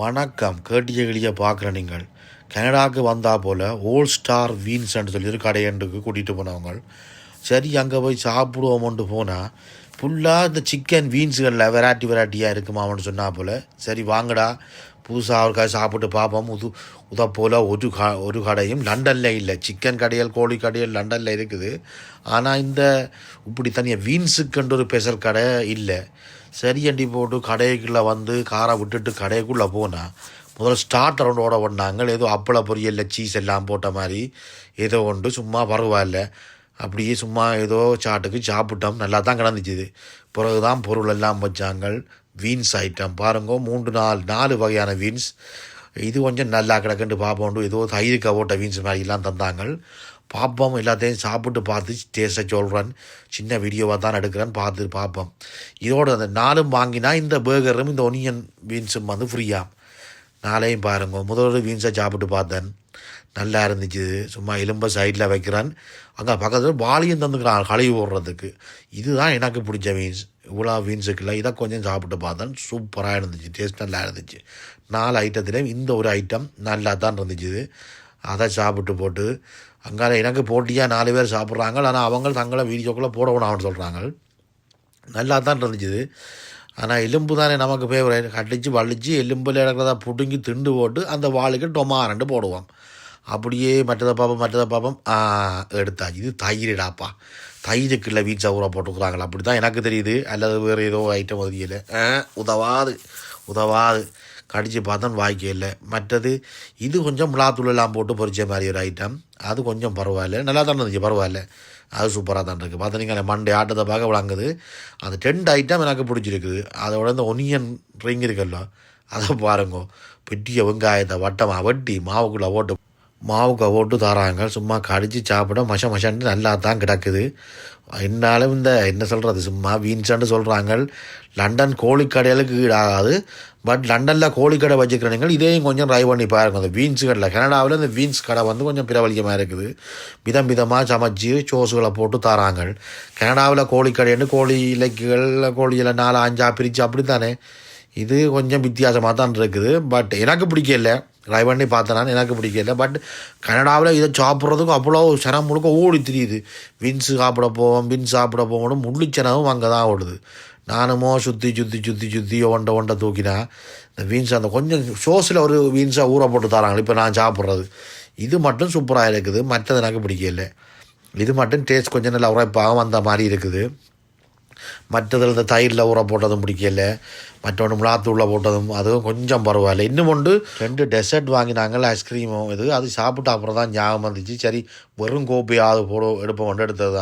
வணக்கம். கேட்டிய கிளிய பார்க்குற நீங்கள். கனடாவுக்கு வந்தா போல் ஓல் ஸ்டார் வீன்ஸ்ன்னு சொல்லி ஒரு கடையண்டுக்கு கூட்டிகிட்டு போனவங்க சரி அங்கே போய் சாப்பிடுவோம்ன்ட்டு போனால் ஃபுல்லாக இந்த சிக்கன் வீன்ஸுகளில் வெரைட்டி வெரைட்டியாக இருக்குமான்னு சொன்னா போல் சரி வாங்கடா. புதுசாக ஒரு கடை சாப்பிட்டு பார்ப்போம். உது உத போல் ஒரு க ஒரு கடையும் லண்டனில் இல்லை. சிக்கன் கடைகள் கோழி கடைகள் லண்டனில் இருக்குது. ஆனால் இந்த இப்படி தனியாக வீன்ஸுக்குன்ற ஒரு ஸ்பெஷல் கடை இல்லை. சரியண்டி போட்டு கடைக்குள்ளே வந்து காரை விட்டுட்டு கடைக்குள்ளே போனால் முதல்ல ஸ்டார்ட் ரவுண்டோட வந்தாங்க. ஏதோ அப்பள பொரியலில் சீஸ் எல்லாம் போட்ட மாதிரி ஏதோ ஒன்று சும்மா பரவாயில்ல. அப்படியே சும்மா ஏதோ சாட்டுக்கு சாப்பிட்டோம் நல்லா தான் கிடந்துச்சுது. பிறகு தான் பொருள் எல்லாம் வச்சாங்க வீன்ஸ் ஐட்டம் பாருங்க மூன்று நாலு நாலு வகையான வீன்ஸ் இது கொஞ்சம் நல்லா கிடக்குன்னு பார்ப்போம் ஏதோ தயிருக்கு கவோட்ட வீன்ஸ் மாதிரிலாம் தந்தாங்க பார்ப்போம் எல்லாத்தையும் சாப்பிட்டு பார்த்து டேஸ்ட்டை சொல்கிறேன் சின்ன வீடியோவாக தான் எடுக்கிறேன் பார்த்து பார்ப்போம் இதோட அந்த நாலும் வாங்கினா இந்த பேர்கரும் இந்த ஒனியன் வீன்ஸும் வந்து ஃப்ரீயாக நாளையும் பாருங்க முதல்ல வீன்ஸை சாப்பிட்டு பார்த்தேன். நல்லா இருந்துச்சு. சும்மா எலும்பை சைடில் வைக்கிறேன். அங்கே பக்கத்தில் வாளியும் தந்துக்கிறான் கழுவி ஓடுறதுக்கு இதுதான் எனக்கு பிடிச்ச மீன்ஸ் இவ்வளோ மீன்ஸுக்கெல்லாம் இதை கொஞ்சம் சாப்பிட்டு பார்த்தேன் சூப்பராக இருந்துச்சு. டேஸ்ட் நல்லா இருந்துச்சு. நாலு ஐட்டத்துலேயும் இந்த ஒரு ஐட்டம் நல்லா தான் இருந்துச்சு. அதை சாப்பிட்டு போட்டு அங்கே எனக்கு போட்டியாக நாலு பேர் சாப்பிட்றாங்க. ஆனால் அவங்க தங்களை வீடியோக்குள்ளே போடணும்னு சொல்கிறாங்க நல்லா தான் இருந்துச்சு. ஆனால் எலும்பு தானே நமக்கு ஃபேவரட் கடிச்சு வலிச்சு எலும்பில் இடக்கிறதா பிடுங்கி திண்டு போட்டு அந்த வாளுக்கு டொமாரண்டு போடுவோம். அப்படியே மற்றதை பார்ப்போம் மற்றதை பார்ப்போம். எடுத்தாச்சு இது தயிரிடாப்பா. தயிருக்குள்ள வீச்சா ஊற போட்டுக்கிறாங்களா? அப்படி தான் எனக்கு தெரியுது. அல்லது வேறு ஏதோ ஐட்டம் ஒதுக்கியில் உதவாது. உதவாது. கடித்து பார்த்தோன்னு வாய்க்கு இல்லை. மற்றது இது கொஞ்சம் மிளகாத்தூள் எல்லாம் போட்டு பொறிச்ச மாதிரி ஒரு ஐட்டம் அது கொஞ்சம் பரவாயில்ல. நல்லா தான் இருந்துச்சு பரவாயில்ல. அது சூப்பராக தான் இருக்குது பார்த்தா நீங்கள் மண்டே ஆட்டத்தை பார்க்க விளங்குது. அந்த டென்ட் ஐட்டம் எனக்கு பிடிச்சிருக்குது. அதோட இந்த ஒனியன் ரிங் இருக்குல்ல அதை பாருங்க. பெட்டிய வெங்காயத்தை வட்டமாக வெட்டி மாவுக்குள்ளே ஓட்டு மாவுக்கு போட்டு தராங்க சும்மா கடிச்சு சாப்பிட மஷ மஷன்னு நல்லா தான் கிடக்குது. என்னாலும் இந்த என்ன சொல்கிறது சும்மா வீன்ஸான்னு சொல்கிறாங்க லண்டன் கோழிக்கடைகளுக்கு ஈடாகாது பட் லண்டனில் கோழிக்கடை வச்சுக்கிறவங்க இதையும் கொஞ்சம் ட்ரை பண்ணி பாருங்க. அந்த வீன்ஸ் கடையில் கனடாவில் இந்த வீன்ஸ் கடை வந்து கொஞ்சம் பிரபலியமாக இருக்குது. விதம் விதமாக சமைச்சு சோஸுகளை போட்டு தராங்க. கனடாவில் கோழிக்கடைன்னு கோழி இலக்குகள் கோழியில் நாலு அஞ்சா பிரித்து அப்படி தானே இது கொஞ்சம் வித்தியாசமாக தான் இருக்குது. பட் எனக்கு பிடிக்கல. ட்ரை பண்ணி பார்த்தேன் எனக்கு பிடிக்கல. பட் கனடாவில் இதை சாப்பிட்றதுக்கும் அவ்வளோ சனம் முழுக்க ஓடி தெரியுது. வின்ஸு சாப்பிட போவோம் வின்ஸ் சாப்பிட போவோம் முள்ளிச்சனமும் அங்கே தான் ஓடுது. நானுமோ சுற்றி சுற்றி சுற்றி சுற்றி ஒண்டை ஒண்டை தூக்கினா இந்த வீன்ஸ் அந்த கொஞ்சம் சோஸில் ஒரு வீன்ஸாக ஊற போட்டு தராங்க இப்போ நான் சாப்பிட்றது. இது மட்டும் சூப்பராக இருக்குது. மற்றது எனக்கு பிடிக்கல. இது மட்டும் டேஸ்ட் கொஞ்சம் நல்லா உரைப்பாக வந்த மாதிரி இருக்குது. மற்றதில் இந்த தயிரில் ஊற போட்டதும் பிடிக்கல மற்றொன்று மிளாத்தூளில் போட்டதும் அதுவும் கொஞ்சம் பரவாயில்ல. இன்னும் ஒன்று ரெண்டு டெசர்ட் வாங்கினாங்க ஐஸ்கிரீமும் இது அது சாப்பிட்டு அப்புறம் தான் ஞாபகம் வந்துச்சு. சரி வெறும் கோப்பையாவது போட எடுப்போம் எடுத்தது தான்